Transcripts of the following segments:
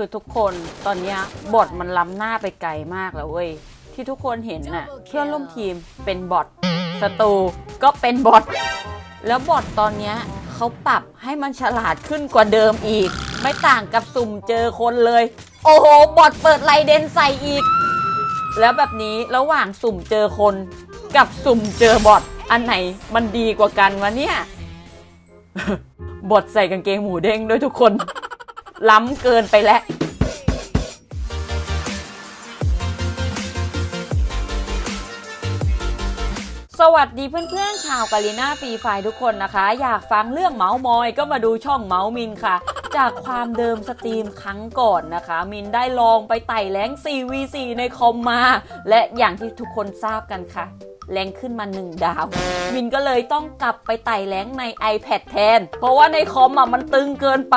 คือทุกคนตอนเนี้ยบอทมันล้ำหน้าไปไกลมากแล้วเว้ยที่ทุกคนเห็นน่ะเพื่อนร่วมทีมเป็นบอทศัตรูก็เป็นบอทแล้วบอทตอนเนี้ยเขาปรับให้มันฉลาดขึ้นกว่าเดิมอีก ไม่ต่างกับสุ่มเจอคนเลย โอ้โหบอทเปิดไลเดนใส่อีก แล้วแบบนี้ระหว่างสุ่มเจอคน กับสุ่มเจอบอทอันไหนมันดีกว่ากันวะเนี่ยบอทใส่กางเกงหมูเด้งด้วยทุกคน ล้ำเกินไปแล้วสวัสดีเพื่อนๆ ชาวกาลิน่าฟรีไฟทุกคนนะคะ อยากฟังเรื่องเมาส์มอยก็มาดูช่องเมาส์มินค่ะ จากความเดิมสตรีมครั้งก่อนนะคะ มินได้ลองไปไต่แรง 4v4 ในคอมมา และอย่างที่ทุกคนทราบกันค่ะ แรงขึ้นมา 1 ดาว มินก็เลยต้องกลับไปไต่แรงใน iPad แทน เพราะว่าในคอมอะมันตึงเกินไป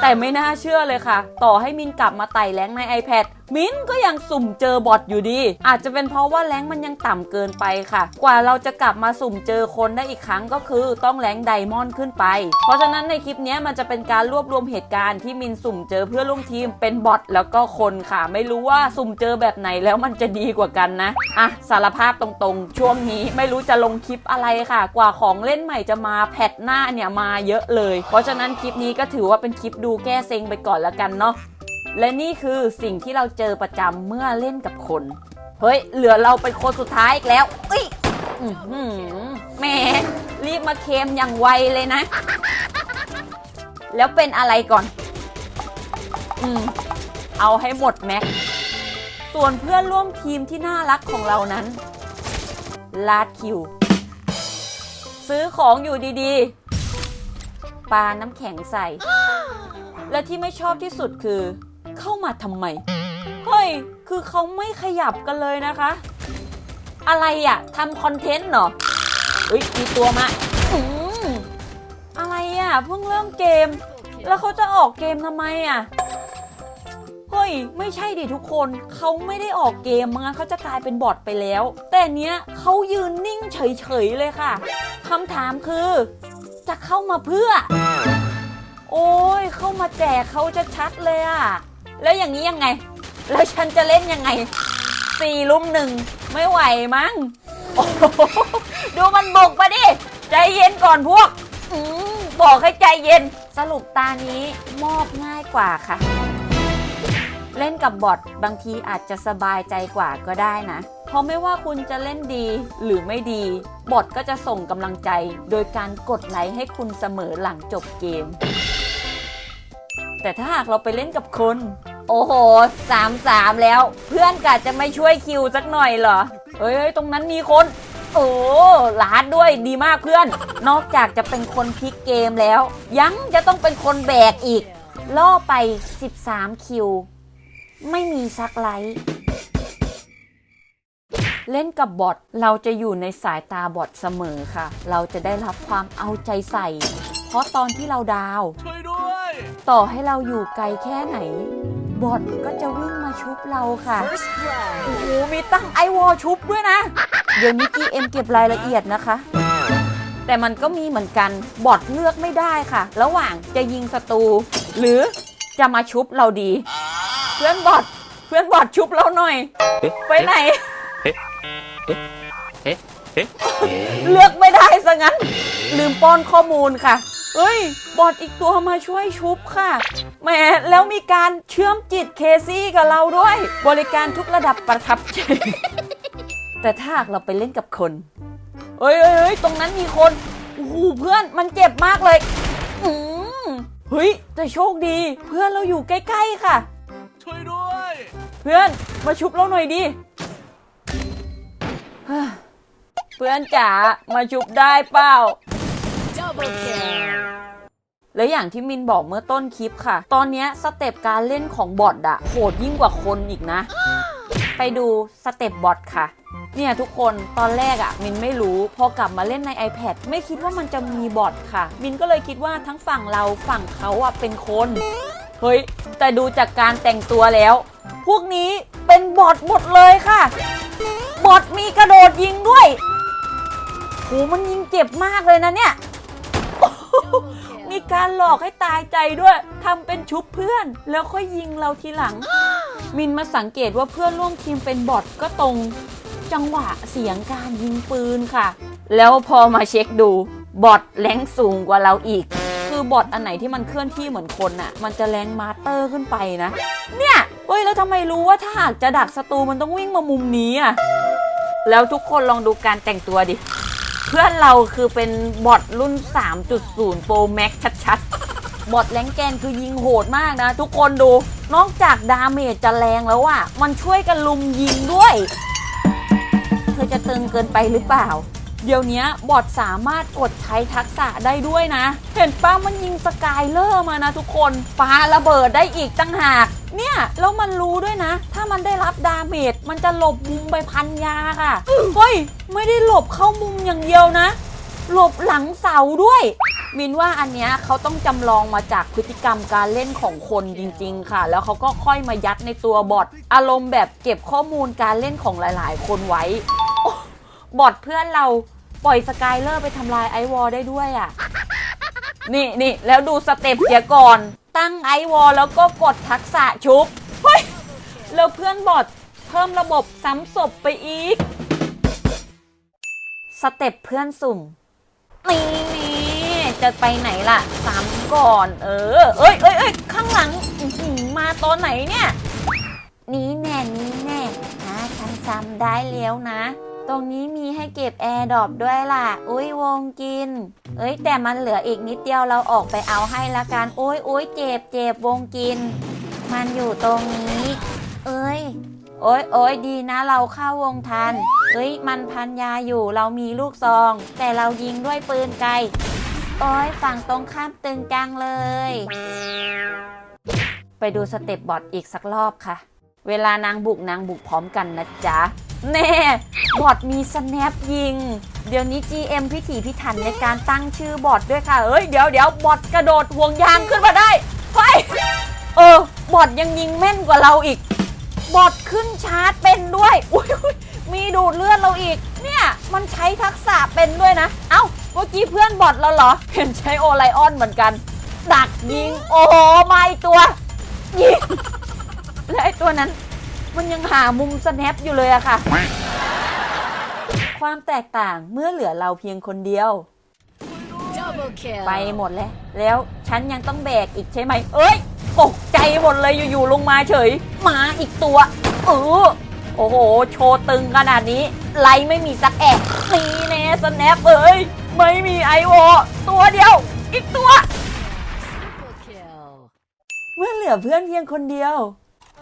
แต่ไม่น่าเชื่อเลยค่ะ ต่อให้มินกลับมาไต่แรงใน iPad มินก็ยังสุ่มเจอบอทอยู่ดี อาจจะเป็นเพราะว่าแรงมันยังต่ำเกินไปค่ะ กว่าเราจะกลับมาสุ่มเจอคนได้อีกครั้งก็คือต้องแรงไดมอนด์ขึ้นไป เพราะฉะนั้นในคลิปนี้มันจะเป็นการรวบรวมเหตุการณ์ที่มินสุ่มเจอเพื่อร่วมทีมเป็นบอทแล้วก็คนค่ะ ไม่รู้ว่าสุ่มเจอแบบไหนแล้วมันจะดีกว่ากันนะอะสารภาพตรงๆ ช่วงนี้ไม่รู้จะลงคลิปอะไรค่ะ กว่าของเล่นใหม่จะมาแพทหน้าเนี่ยมาเยอะเลย เพราะฉะนั้นคลิปนี้ก็ถือว่าเป็นคลิปดูแก้เซ็งไปก่อนแล้วกันเนาะ และนี่คือสิ่งที่เราเจอประจำเมื่อเล่นกับคน เฮ้ย เหลือเราเป็นคนสุดท้ายอีกแล้วเอ้ยแหมรีบมาเคมอย่างไวเลยนะ แล้วเป็นอะไรก่อน อืม เอาให้หมดแม็ก ส่วนเพื่อนร่วมทีมที่น่ารักของเรานั้น ลาดคิว ซื้อของอยู่ดีๆ ปาน้ำแข็งใส่ และที่ไม่ชอบที่สุดคือ เข้ามาทำไม เฮ้ย คือเขาไม่ขยับกันเลยนะคะ อะไรอะทำคอนเทนต์เหรอเฮ้ยมีตัวมาอืมอะไรอะเพิ่งเริ่มเกม แล้วเขาจะออกเกมทำไมอะเฮ้ย ไม่ใช่ดิทุกคน เขาไม่ได้ออกเกมงั้นเขาจะกลายเป็นบอทไปแล้ว แต่เนี้ยเขายืนนิ่งเฉยๆเลยค่ะคำถามคือ จะเข้ามาเพื่อ โอ้ยเข้ามาแจกเขาจะชัดเลยอะ แล้วอย่างนี้ยังไง แล้วฉันจะเล่นยังไงสี่ลุมหนึ่งไม่ไหวมั้งโอ้โหดูมันบุกมาดิ ใจเย็นก่อนพวกอบอกให้ใจเย็น สรุปตานี้มอบง่ายกว่าค่ะ เล่นกับบอทบางทีอาจจะสบายใจกว่าก็ได้นะ เพราะไม่ว่าคุณจะเล่นดีหรือไม่ดี บอทก็จะส่งกำลังใจ โดยการกดไลค์ให้คุณเสมอหลังจบเกม แต่ถ้าหากเราไปเล่นกับคน โอ้โหสามสามแล้ว เพื่อนกะจะไม่ช่วยคิวสักหน่อยเหรอ เฮ้ยตรงนั้นมีคน โอ้ลาดด้วยดีมากเพื่อน นอกจากจะเป็นคนพลิกเกมแล้ว ยังจะต้องเป็นคนแบกอีก ล่อไป 13 คิว ไม่มีซักไลท์เล่นกับบอทเราจะอยู่ในสายตาบอทเสมอค่ะ เราจะได้รับความเอาใจใส่ เพราะตอนที่เราดาว ช่วยด้วย ต่อให้เราอยู่ไกลแค่ไหน บอทก็จะวิ่งมาชุบเราค่ะ First blood โอ้โหมีตั้งไอวอลชุบด้วยนะ เดี๋ยวนี้กีเอ็มเก็บรายละเอียดนะคะ แต่มันก็มีเหมือนกันบอทเลือกไม่ได้ค่ะ ระหว่างจะยิงศัตรูหรือจะมาชุบเราดี เพื่อนบอทเพื่อนบอทชุบเราหน่อย ไปไหนเลือกไม่ได้ซะงั้น ลืมป้อนข้อมูลค่ะ เอ้ย บอทอีกตัวมาช่วยชุบค่ะ แหม แล้วมีการเชื่อมจิตเคซี่กับเราด้วย บริการทุกระดับประทับใจ แต่ถ้าหากเราไปเล่นกับคนเอ้ยเอ้ยเอ้ยตรงนั้นมีคนโอ้โหเพื่อนมันเจ็บมากเลย อืมเฮ้ย แต่โชคดี เพื่อนเราอยู่ใกล้ๆค่ะ ช่วยด้วย เพื่อนมาชุบเราหน่อยดิเฮ้ยเพื่อนจ๋ามาชุบได้เปล่า Double kill และอย่างที่มินบอกเมื่อต้นคลิปค่ะ ตอนนี้สเต็ปการเล่นของบอทอะโหดยิ่งกว่าคนอีกนะ ไปดูสเต็ปบอทค่ะเนี่ยทุกคนตอนแรกอะมินไม่รู้ พอกลับมาเล่นใน iPad ไม่คิดว่ามันจะมีบอทค่ะ มินก็เลยคิดว่าทั้งฝั่งเราฝั่งเขาอะเป็นคน เฮ้ย แต่ดูจากการแต่งตัวแล้ว พวกนี้เป็นบอทหมดเลยค่ะ บอทมีกระโดดยิงด้วยโหมันยิงเจ็บมากเลยนะเนี่ย มีการหลอกให้ตายใจด้วยทำเป็นชุบเพื่อน แล้วค่อยยิงเราทีหลัง มินมาสังเกตว่าเพื่อนร่วมทีมเป็นบอทก็ตรง จังหวะเสียงการยิงปืนค่ะ แล้วพอมาเช็คดูบอทแรงสูงกว่าเราอีก คือบอทอันไหนที่มันเคลื่อนที่เหมือนคนน่ะ มันจะแรงมาสเตอร์ขึ้นไปนะ เนี่ยเฮ้ยแล้วทำไมรู้ว่าถ้าหากจะดักศัตรูมันต้องวิ่งมามุมนี้อะแล้วทุกคนลองดูการแต่งตัวดิ เพื่อนเราคือเป็นบอทรุ่น 3.0 Pro Max ชัดๆ บอทแรงแกนคือยิงโหดมากนะ ทุกคนดู นอกจากดาเมจจะแรงแล้วอะมันช่วยกันลุมยิงด้วย เธอจะตึงเกินไปหรือเปล่า เดี๋ยวนี้บอทสามารถกดใช้ทักษะได้ด้วยนะ เห็นป้ามันยิงสกายเลอร์มานะทุกคนปาระเบิดได้อีกตั้งหาก เนี่ยแล้วมันรู้ด้วยนะ ถ้ามันได้รับดาเมจมันจะหลบมุมไปพันยาค่ะ เฮ้ย ไม่ได้หลบเข้ามุมอย่างเดียวนะ หลบหลังเสาด้วย มินว่าอันเนี้ยเขาต้องจำลองมาจากพฤติกรรมการเล่นของคนจริง ๆ ค่ะ แล้วเขาก็ค่อยมายัดในตัวบอทอารมณ์แบบเก็บข้อมูลการเล่นของหลาย ๆ คนไว้โอ้บอทเพื่อนเราปล่อยสกายเลอร์ไปทำลายไอวอลได้ด้วยอะ นี่นี่แล้วดูสเต็ปเสียก่อน ตั้งไอวอลแล้วก็กดทักษะชุบ เฮ้ย แล้วเพื่อนบอทเพิ่มระบบซ้ำศพไปอีก สเต็ปเพื่อนสุ่ม นี่นี่จะไปไหนล่ะซ้ำก่อน เออ เอ้ยเอ้ยเอ้ยข้างหลังมาตอนไหนเนี่ย นี่แน่นี่แน่นะฉันจำได้แล้วนะ ตรงนี้มีให้เก็บแอร์ดรอปด้วยล่ะ อุ้ยวงกิน เอ้ยแต่มันเหลืออีกนิดเดียวเราออกไปเอาให้ละกัน อุ้ยอุ้ยเจ็บเจ็บวงกิน มันอยู่ตรงนี้ เอ้ย โอ้ยโอ้ยดีนะเราเข้าวงทัน เอ้ยมันพันยาอยู่เรามีลูกซอง แต่เรายิงด้วยปืนไกล โอ้ยฝั่งตรงข้ามตึงจังเลย ไปดูสเต็ปบอทอีกสักรอบค่ะ เวลานางบุกนางบุกพร้อมกันนะจ๊ะ แน่บอทมีสแนปยิง เดี๋ยวนี้ GM พิถีพิถันในการตั้งชื่อบอทด้วยค่ะ เอ้ย เดี๋ยวเดี๋ยวบอทกระโดดห่วงยางขึ้นมาได้เฮ้ยเออบอทยังยิงแม่นกว่าเราอีก บอทขึ้นชาร์จเป็นด้วย อุ้ยมีดูดเลือดเราอีก เนี่ย มันใช้ทักษะเป็นด้วยนะ เอ้า เมื่อกี้เพื่อนบอทเราเหรอ เห็นใช้โอไลออนเหมือนกัน ดักยิง โอ้โหมาอีกตัว ยิงและไอตัวนั้น มันยังหามุมสแนปอยู่เลยอะค่ะ ความแตกต่างเมื่อเหลือเราเพียงคนเดียว Double kill. ไปหมดแล้ว แล้วฉันยังต้องแบกอีกใช่ไหม เอ้ย ตกใจหมดเลยอยู่ๆลงมาเฉย มาอีกตัว เออโอ้โห โชว์ตึงขนาดนี้ ไลไม่มีสักแอะนี่แน่สแนปเอ้ย ไม่มีไอวอตัวเดียว อีกตัว Triple kill. เมื่อเหลือเพื่อนเพียงคนเดียว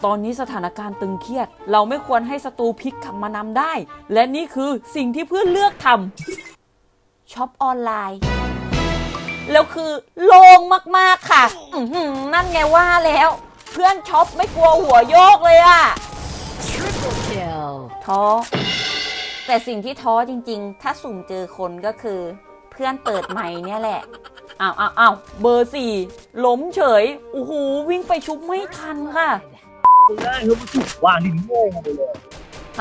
ตอนนี้สถานการณ์ตึงเครียด เราไม่ควรให้ศัตรูพลิกขับมานำได้ และนี่คือสิ่งที่เพื่อนเลือกทำช็อปออนไลน์แล้วคือโล่งมากๆค่ะอื้อหือนั่นไงว่าแล้ว เพื่อนช็อปไม่กลัวหัวโยกเลยอะ Triple kill. ท้อแต่สิ่งที่ท้อจริงๆ ถ้าสุ่มเจอคนก็คือ เพื่อนเปิดใหม่เนี่ยแหละอ้าวอ้าวอ้าวเบอร์สี่ล้มเฉยโอ้โหวิ่งไปชุบไม่ทันค่ะ ง่ายคือมันถูกวางดินโง่ไปเลย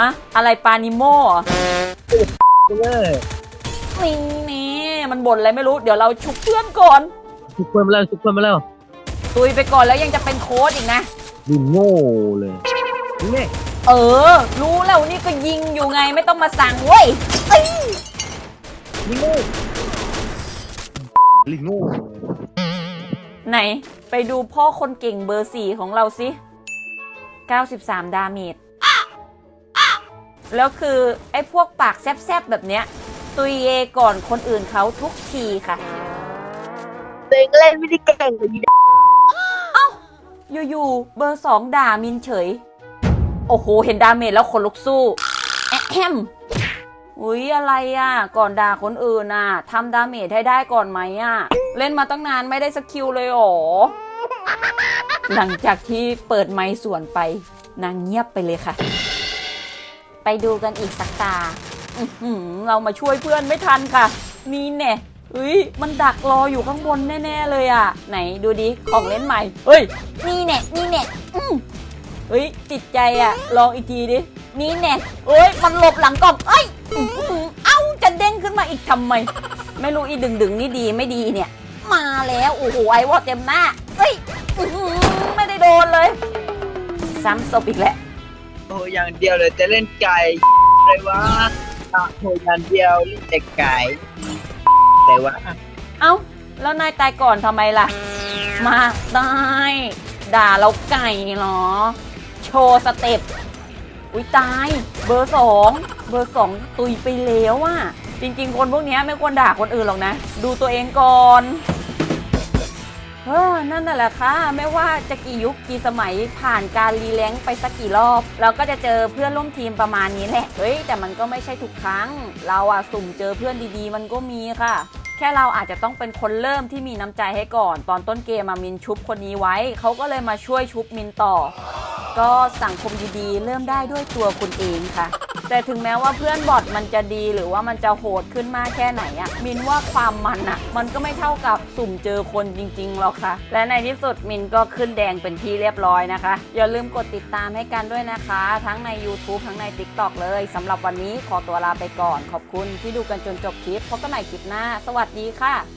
ฮะอะไรปานิโม่เหรอไปเลยนี่นี่มันบ่นอะไรไม่รู้ เดี๋ยวเราชุบเพื่อนก่อน ทุกคนมาแล้วทุกคนมาแล้วตุยไปก่อนแล้วยังจะเป็นโค้ดอีกนะ ดินโง่เลยนี่เออ รู้แล้วนี่ก็ยิงอยู่ไงไม่ต้องมาสั่งเว้ยเอ้ยดินโง่ลิงโง่ ไหน ไปดูพ่อคนเก่งเบอร์สี่ของเราสิ 93 ดาเมจแล้วคือไอ้พวกปากแซบๆแบบเนี้ย ตุยเยก่อนคนอื่นเขาทุกทีค่ะตัวเองเล่นไม่ได้เก่งเลยดีอยู่ๆ เบอร์สองด่ามินเฉย โอ้โห เห็นดาเมจแล้วขนลุกสู้ แอะแฮมอุ๊ยอะไรอะ ก่อนด่าคนอื่นอะทำดาเมจให้ได้ก่อนไหมอะ เล่นมาตั้งนานไม่ได้สกิลเลยเหรอ หลังจากที่เปิดไมค์สวนไป นางเงียบไปเลยค่ะ ไปดูกันอีกสักตาเรามาช่วยเพื่อนไม่ทันค่ะ นี่แน่เฮ้ย มันดักรออยู่ข้างบนแน่ๆเลยอะ ไหนดูดิ ของเล่นใหม่ เฮ้ย นี่แน่นี่แน่อืมเฮ้ย ติดใจอะ ลองอีกทีดิ นี่แน่เอ้ย มันหลบหลังกล่องเอ้ยเอ้า จะเด้งขึ้นมาอีกทำไม ไม่รู้อีดึงดึงนี่ดีไม่ดีเนี่ย มาแล้ว โอ้โห ไอวอเต็มหน้าเฮ้ย นเลย ซ้ำศพอีกแล้ว โอ้อย่างเดียวเลยจะเล่นไก่เลยวะอะโอ้อย่างเดียวเล่นแต่ไก่เลยวะเอ้า แล้วนายตายก่อนทำไมล่ะ มาได้ด่าเราไก่เหรอ โชว์สเต็ป อุ้ยตาย เบอร์สองเบอร์สองตุยไปแล้วอะจริง ๆ คนพวกเนี้ยไม่ควรด่าคนอื่นหรอกนะ ดูตัวเองก่อน เออนั่นน่ะแหละค่ะ ไม่ว่าจะกี่ยุคกี่สมัยผ่านการรีแลงไปสักกี่รอบ เราก็จะเจอเพื่อนร่วมทีมประมาณนี้แหละ เฮ้ย แต่มันก็ไม่ใช่ทุกครั้ง เราอะสุ่มเจอเพื่อนดีๆ มันก็มีค่ะ แค่เราอาจจะต้องเป็นคนเริ่มที่มีน้ำใจให้ก่อน ตอนต้นเกมมามินชุบคนนี้ไว้ เขาก็เลยมาช่วยชุบมินต่อ ก็สังคมดีๆ เริ่มได้ด้วยตัวคุณเองค่ะ แต่ถึงแม้ว่าเพื่อนบอทมันจะดีหรือว่ามันจะโหดขึ้นมากแค่ไหนอะมินว่าความมันอะมันก็ไม่เท่ากับสุ่มเจอคนจริงๆหรอกค่ะ และในที่สุดมินก็ขึ้นแดงเป็นที่เรียบร้อยนะคะ อย่าลืมกดติดตามให้กันด้วยนะคะ ทั้งใน YouTube ทั้งใน TikTok เลยสำหรับวันนี้ขอตัวลาไปก่อน ขอบคุณที่ดูกันจนจบคลิปพบกันใหม่คลิปหน้า สวัสดีค่ะ